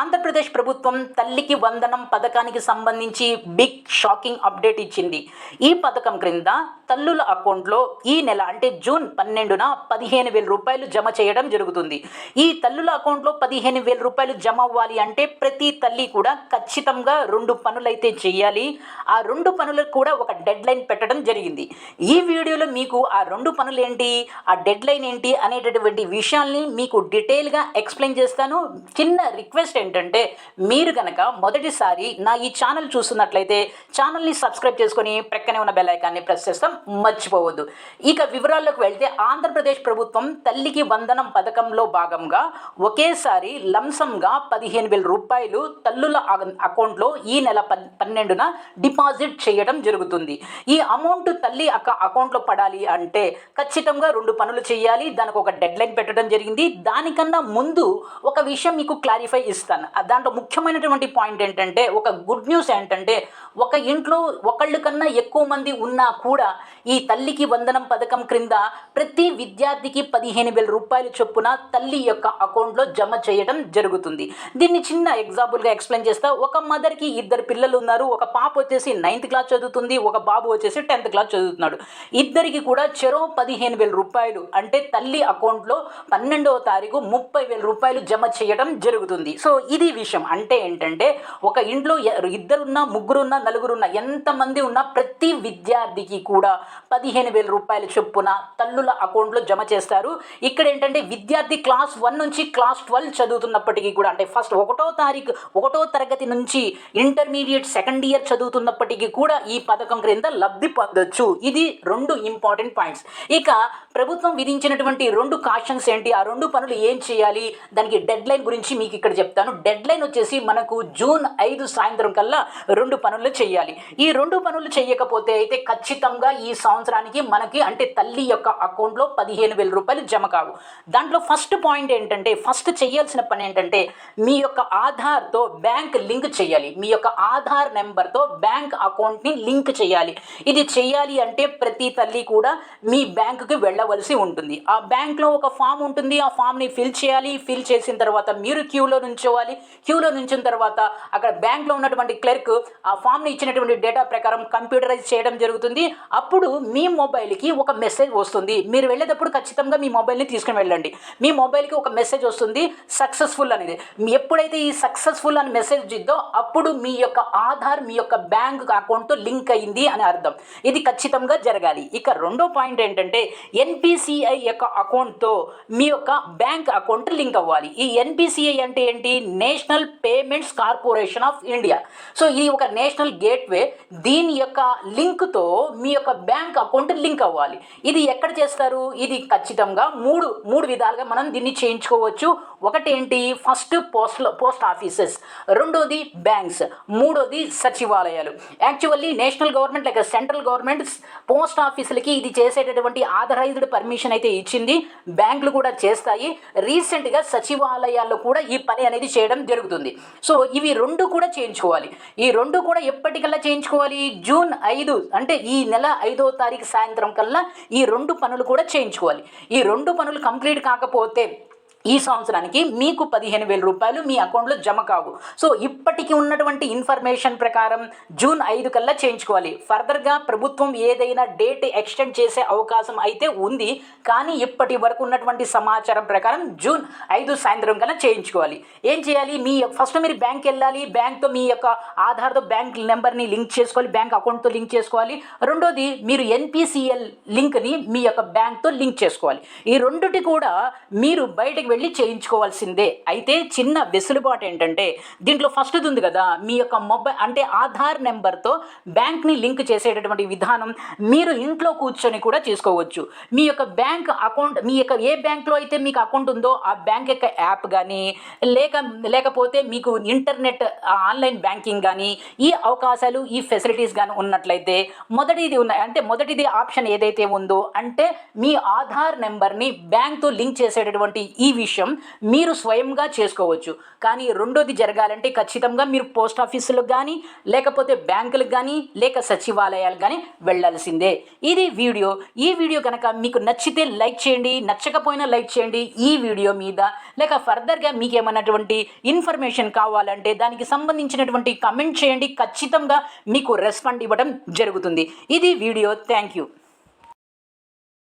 ఆంధ్రప్రదేశ్ ప్రభుత్వం తల్లికి వందనం పథకానికి సంబంధించి బిగ్ షాకింగ్ అప్డేట్ ఇచ్చింది. ఈ పథకం క్రింద తల్లుల అకౌంట్లో ఈ నెల అంటే జూన్ పన్నెండున పదిహేను వేల రూపాయలు జమ చేయడం జరుగుతుంది. ఈ తల్లుల అకౌంట్లో పదిహేను వేల రూపాయలు జమ అవ్వాలి అంటే ప్రతి తల్లి కూడా ఖచ్చితంగా రెండు పనులైతే చేయాలి. ఆ రెండు పనులకు కూడా ఒక డెడ్ లైన్ పెట్టడం జరిగింది. ఈ వీడియోలో మీకు ఆ రెండు పనులు ఏంటి ఆ డెడ్ లైన్ ఏంటి అనేటటువంటి విషయాల్ని మీకు డీటెయిల్గా ఎక్స్ప్లెయిన్ చేస్తాను. చిన్న రిక్వెస్ట్ ఏంటంటే మీరు కనుక మొదటిసారి నా ఈ ఛానల్ చూస్తున్నట్లయితే ఛానల్ని సబ్స్క్రైబ్ చేసుకొని ప్రక్కనే ఉన్న బెల్ ఐకాన్ని ప్రెస్ చేస్తాం మర్చిపోవద్దు. ఇక వివరాల్లోకి వెళ్తే ఆంధ్రప్రదేశ్ ప్రభుత్వం తల్లికి వందనం పథకంలో భాగంగా ఒకేసారి లంసంగా పదిహేను వేల రూపాయలు తల్లుల అకౌంట్లో ఈ నెల పన్నెండున డిపాజిట్ చేయడం జరుగుతుంది. ఈ అమౌంట్ తల్లి అక్క అకౌంట్లో పడాలి అంటే ఖచ్చితంగా రెండు పనులు చేయాలి దానికి ఒక డెడ్ లైన్ పెట్టడం జరిగింది. దానికన్నా ముందు ఒక విషయం మీకు క్లారిఫై ఇస్తాను. ఆ దాంట్లో ముఖ్యమైనటువంటి పాయింట్ ఏంటంటే ఒక గుడ్ న్యూస్ ఏంటంటే ఒక ఇంట్లో ఒకళ్ళు కన్నా ఎక్కువ మంది ఉన్నా కూడా ఈ తల్లికి వందనం పథకం క్రింద ప్రతి విద్యార్థికి పదిహేను వేల రూపాయలు చొప్పున తల్లి యొక్క అకౌంట్లో జమ చేయడం జరుగుతుంది. దీన్ని చిన్న ఎగ్జాంపుల్గా ఎక్స్ప్లెయిన్ చేస్తా. ఒక మదర్కి ఇద్దరు పిల్లలు ఉన్నారు. ఒక పాప వచ్చేసి నైన్త్ క్లాస్ చదువుతుంది. ఒక బాబు వచ్చేసి టెన్త్ క్లాస్ చదువుతున్నాడు. ఇద్దరికి కూడా చెరో పదిహేను వేల రూపాయలు అంటే తల్లి అకౌంట్లో పన్నెండవ తారీఖు ముప్పై వేల రూపాయలు జమ చేయడం జరుగుతుంది. సో ఇది విషయం. అంటే ఏంటంటే ఒక ఇంట్లో ఇద్దరున్నా ముగ్గురున్నా నలుగురున్నా ఎంతమంది ఉన్నా ప్రతి విద్యార్థికి కూడా పదిహేను వేల రూపాయల చొప్పున తల్లుల అకౌంట్లో జమ చేస్తారు. ఇక్కడ ఏంటంటే విద్యార్థి క్లాస్ వన్ నుంచి క్లాస్ ట్వెల్వ్ చదువుతున్నప్పటికీ కూడా అంటే ఫస్ట్ ఒకటో తారీఖు ఒకటో తరగతి నుంచి ఇంటర్మీడియట్ సెకండ్ ఇయర్ చదువుతున్నప్పటికీ కూడా ఈ పథకం క్రింద లబ్ధి పొందొచ్చు. ఇది రెండు ఇంపార్టెంట్ పాయింట్స్. ఇక ప్రభుత్వం విధించినటువంటి రెండు కాషన్స్ ఏంటి? ఆ రెండు పనులు ఏం చేయాలి? దానికి డెడ్ లైన్ గురించి మీకు ఇక్కడ చెప్తాను. డెడ్ లైన్ వచ్చేసి మనకు జూన్ ఐదు సాయంత్రం కల్లా రెండు పనులు చేయాలి. ఈ రెండు పనులు చేయకపోతే అయితే ఖచ్చితంగా ఈ సంవత్సరానికి మనకి అంటే తల్లి యొక్క అకౌంట్లో పదిహేను వేల రూపాయలు జమ కావు. దాంట్లో ఫస్ట్ పాయింట్ ఏంటంటే ఫస్ట్ చేయాల్సిన పని ఏంటంటే మీ యొక్క ఆధార్తో బ్యాంక్ లింక్ చేయాలి. మీ యొక్క ఆధార్ నెంబర్తో బ్యాంక్ అకౌంట్ని లింక్ చేయాలి. ఇది చేయాలి అంటే ప్రతి తల్లి కూడా మీ బ్యాంకుకి వెళ్ళవలసి ఉంటుంది. ఆ బ్యాంక్లో ఒక ఫామ్ ఉంటుంది. ఆ ఫామ్ని ఫిల్ చేయాలి. ఫిల్ చేసిన తర్వాత మీరు క్యూలో నుంచో నుంచోవాలి క్యూలో నుంచిన తర్వాత అక్కడ బ్యాంక్లో ఉన్నటువంటి క్లర్క్ ఆ ఫామ్ని ఇచ్చినటువంటి డేటా ప్రకారం కంప్యూటరైజ్ చేయడం జరుగుతుంది. అప్పుడు మీ మొబైల్కి ఒక మెసేజ్ వస్తుంది. మీరు వెళ్ళేటప్పుడు ఖచ్చితంగా మీ మొబైల్ని తీసుకుని వెళ్ళండి. మీ మొబైల్కి ఒక మెసేజ్ వస్తుంది. సక్సెస్ఫుల్ అనేది. ఎప్పుడైతే ఈ సక్సెస్ఫుల్ అని మెసేజ్ ఇద్దో అప్పుడు మీ యొక్క ఆధార్ మీ యొక్క బ్యాంక్ అకౌంట్ లింక్ అయింది అని అర్థం. ఇది ఖచ్చితంగా జరగాలి. ఇక రెండో పాయింట్ ఏంటంటే ఎన్పిసిఐ యొక్క అకౌంట్తో మీ యొక్క బ్యాంక్ అకౌంట్ లింక్ అవ్వాలి. ఈ ఎన్పిసిఐ అంటే ఏంటి? National payments corporation of India. So ఇది ఒక నేషనల్ గేట్వే దీని యొక్క లింక్తో మీ యొక్క బ్యాంక్ అకౌంట్ లింక్ అవ్వాలి. ఇది ఎక్కడ చేస్తారు? ఇది ఖచ్చితంగా మూడు మూడు విధాలుగా మనం దీన్ని చేయించుకోవచ్చు. ఒకటి ఏంటి ఫస్ట్ పోస్ట్ పోస్ట్ ఆఫీసెస్. రెండోది బ్యాంక్స్. మూడోది సచివాలయాలు. యాక్చువల్లీ నేషనల్ గవర్నమెంట్ లేక సెంట్రల్ గవర్నమెంట్ పోస్ట్ ఆఫీసులకి ఇది చేసేటటువంటి ఆథరైజ్డ్ పర్మిషన్ అయితే ఇచ్చింది. బ్యాంకులు కూడా చేస్తాయి. రీసెంట్గా సచివాలయాల్లో కూడా ఈ పని అనేది చేయడం జరుగుతుంది. సో ఇవి రెండు కూడా చేయించుకోవాలి. ఈ రెండు కూడా ఎప్పటికల్లా చేయించుకోవాలి? జూన్ ఐదు అంటే ఈ నెల ఐదో తారీఖు సాయంత్రం కల్లా ఈ రెండు పనులు కూడా చేయించుకోవాలి. ఈ రెండు పనులు కంప్లీట్ కాకపోతే ఈ సంవత్సరానికి మీకు పదిహేను వేల రూపాయలు మీ అకౌంట్లో జమ కావు. సో ఇప్పటికి ఉన్నటువంటి ఇన్ఫర్మేషన్ ప్రకారం జూన్ ఐదు కల్లా చేయించుకోవాలి. ఫర్దర్గా ప్రభుత్వం ఏదైనా డేట్ ఎక్స్టెండ్ చేసే అవకాశం అయితే ఉంది. కానీ ఇప్పటి వరకు ఉన్నటువంటి సమాచారం ప్రకారం జూన్ ఐదు సాయంత్రం కల్లా చేయించుకోవాలి. ఏం చేయాలి? మీ ఫస్ట్ మీరు బ్యాంక్ వెళ్ళాలి. బ్యాంక్తో మీ యొక్క ఆధార్తో బ్యాంక్ నెంబర్ని లింక్ చేసుకోవాలి. బ్యాంక్ అకౌంట్తో లింక్ చేసుకోవాలి. రెండోది మీరు ఎన్పిసిఎల్ లింక్ని మీ యొక్క బ్యాంక్తో లింక్ చేసుకోవాలి. ఈ రెండుటి కూడా మీరు బయటకు వెళ్ళి చేయించుకోవాల్సిందే. అయితే చిన్న వెసులుబాటు ఏంటంటే దీంట్లో ఫస్ట్ ఉంది కదా మీ యొక్క మొబైల్ అంటే ఆధార్ నెంబర్తో బ్యాంక్ని లింక్ చేసేటటువంటి విధానం మీరు ఇంట్లో కూర్చొని కూడా చేసుకోవచ్చు. మీ యొక్క బ్యాంక్ అకౌంట్ మీ యొక్క ఏ బ్యాంక్లో అయితే మీకు అకౌంట్ ఉందో ఆ బ్యాంక్ యొక్క యాప్ కానీ లేక లేకపోతే మీకు ఇంటర్నెట్ ఆన్లైన్ బ్యాంకింగ్ కానీ ఈ అవకాశాలు ఈ ఫెసిలిటీస్ కానీ ఉన్నట్లయితే మొదటిది ఉన్న అంటే మొదటిది ఆప్షన్ ఏదైతే ఉందో అంటే మీ ఆధార్ నెంబర్ని బ్యాంక్తో లింక్ చేసేటటువంటి ఈ విషయం మీరు స్వయంగా చేసుకోవచ్చు. కానీ రెండోది జరగాలంటే ఖచ్చితంగా మీరు పోస్ట్ ఆఫీసులకు కానీ లేకపోతే బ్యాంకులకు కానీ లేక సచివాలయాలకు కానీ వెళ్ళాల్సిందే. ఇది వీడియో. ఈ వీడియో కనుక మీకు నచ్చితే లైక్ చేయండి. నచ్చకపోయినా లైక్ చేయండి. ఈ వీడియో మీద లేక ఫర్దర్గా మీకు ఏమన్నటువంటి ఇన్ఫర్మేషన్ కావాలంటే దానికి సంబంధించినటువంటి కమెంట్ చేయండి. ఖచ్చితంగా మీకు రెస్పాండ్ ఇవ్వడం జరుగుతుంది. ఇది వీడియో. Thank you.